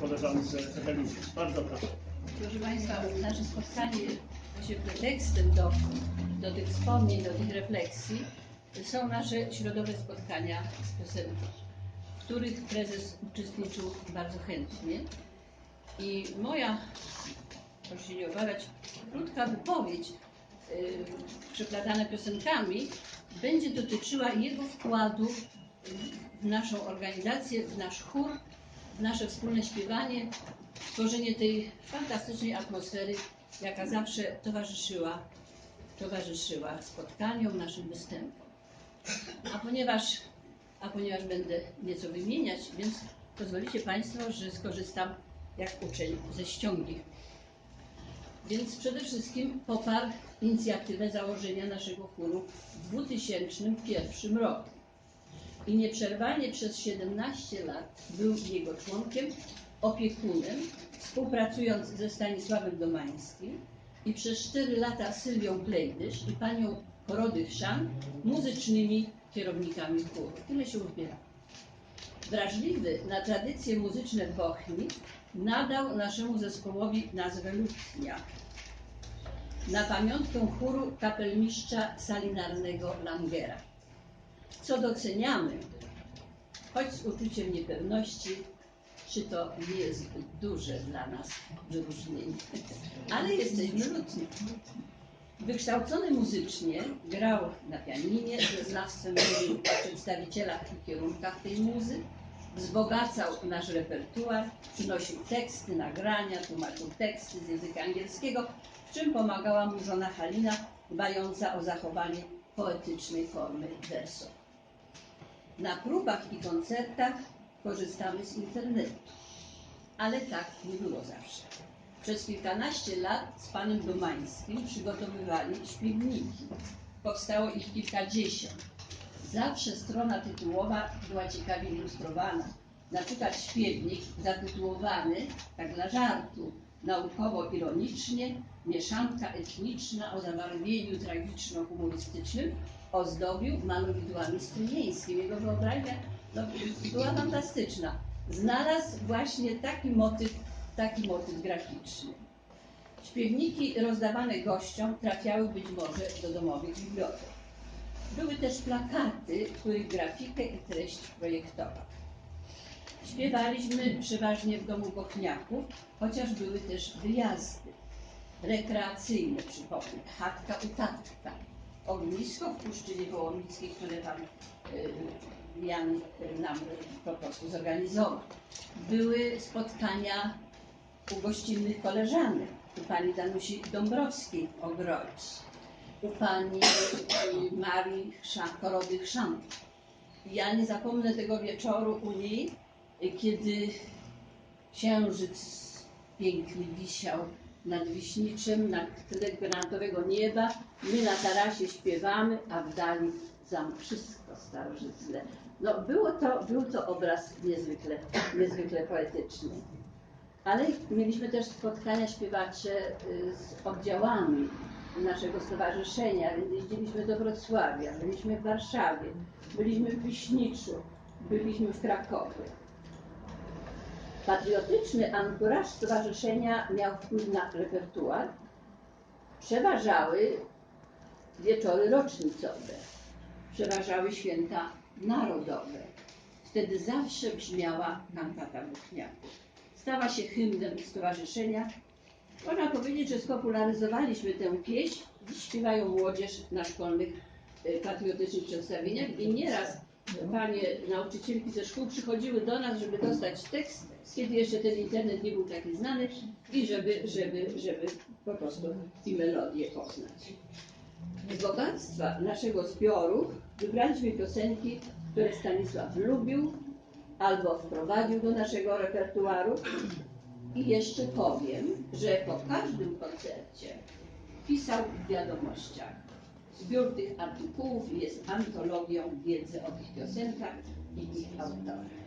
koleżance Ewelinie. Bardzo proszę. Proszę Państwa, nasze spotkanie się pretekstem do, do tych wspomnień, do tych refleksji są nasze środowe spotkania z piosenką, w których prezes uczestniczył bardzo chętnie. I moja, proszę się nie obawiać, krótka wypowiedź yy, przekładana piosenkami będzie dotyczyła jego wkładu w naszą organizację, w nasz chór, nasze wspólne śpiewanie, tworzenie tej fantastycznej atmosfery, jaka zawsze towarzyszyła, towarzyszyła spotkaniom, naszym występom. A ponieważ, a ponieważ będę nieco wymieniać, więc pozwolicie Państwo, że skorzystam jak uczeń ze ściągi. Więc przede wszystkim poparł inicjatywę założenia naszego chóru w 2001 roku i nieprzerwanie przez 17 lat był jego członkiem, opiekunem, współpracując ze Stanisławem Domańskim i przez 4 lata Sylwią Klejdysz i panią Korodych-Szan muzycznymi kierownikami chóru. Tyle się uzbiera. Wrażliwy na tradycje muzyczne Bochni nadał naszemu zespołowi nazwę Lutnia na pamiątkę chóru kapelmistrza salinarnego Langera co doceniamy, choć z uczuciem niepewności, czy to nie jest zbyt duże dla nas wyróżnienie, ale jesteśmy lutni. Wykształcony muzycznie, grał na pianinie, ze znawstwem mówił o kierunkach tej muzy, wzbogacał nasz repertuar, przynosił teksty, nagrania, tłumaczył teksty z języka angielskiego, w czym pomagała mu żona Halina, dbająca o zachowanie poetycznej formy wersu. Na próbach i koncertach korzystamy z internetu, ale tak nie było zawsze. Przez kilkanaście lat z panem Domańskim przygotowywali śpiewniki. Powstało ich kilkadziesiąt. Zawsze strona tytułowa była ciekawie ilustrowana. Na przykład śpiewnik zatytułowany, tak dla żartu, naukowo-ironicznie, mieszanka etniczna o zabarwieniu tragiczno-humorystycznym, ozdobił malowidłami stryjeńskim. Jego wyobraźnia no, była fantastyczna. Znalazł właśnie taki motyw, taki motyw graficzny. Śpiewniki rozdawane gościom trafiały być może do domowych bibliotek. Były też plakaty, których grafikę i treść projektował. Śpiewaliśmy przeważnie w domu Bochniaków, chociaż były też wyjazdy rekreacyjne, przypomnę, chatka u tatka, ognisko w Puszczynie Wołomickiej, które pan y, Jan y, nam po prostu zorganizował. Były spotkania u gościnnych koleżanek, u pani Danusi Dąbrowskiej w Ogrodzie, u pani y, Marii Korody Chrzan. Ja nie zapomnę tego wieczoru u niej, kiedy księżyc pięknie wisiał nad Wiśniczem, na tle granatowego nieba. My na tarasie śpiewamy, a w dali zam wszystko starożytne. No, było to, był to obraz niezwykle, niezwykle poetyczny. Ale mieliśmy też spotkania śpiewacze y, z oddziałami naszego stowarzyszenia, więc jeździliśmy do Wrocławia, byliśmy w Warszawie, byliśmy w Wiśniczu, byliśmy w Krakowie. Patriotyczny ankuraż stowarzyszenia miał wpływ na repertuar. Przeważały wieczory rocznicowe, przeważały święta narodowe. Wtedy zawsze brzmiała kantata Buchniaków. Stała się hymnem stowarzyszenia. Można powiedzieć, że spopularyzowaliśmy tę pieśń. Dziś śpiewają młodzież na szkolnych e, patriotycznych przedstawieniach i nieraz panie nauczycielki ze szkół przychodziły do nas, żeby dostać tekst, kiedy jeszcze ten internet nie był taki znany i żeby, żeby, żeby po prostu i melodię poznać. Z bogactwa naszego zbioru wybraliśmy piosenki, które Stanisław lubił albo wprowadził do naszego repertuaru. I jeszcze powiem, że po każdym koncercie pisał w wiadomościach. Zbiór tych artykułów jest antologią wiedzy o tych piosenkach i ich autorach.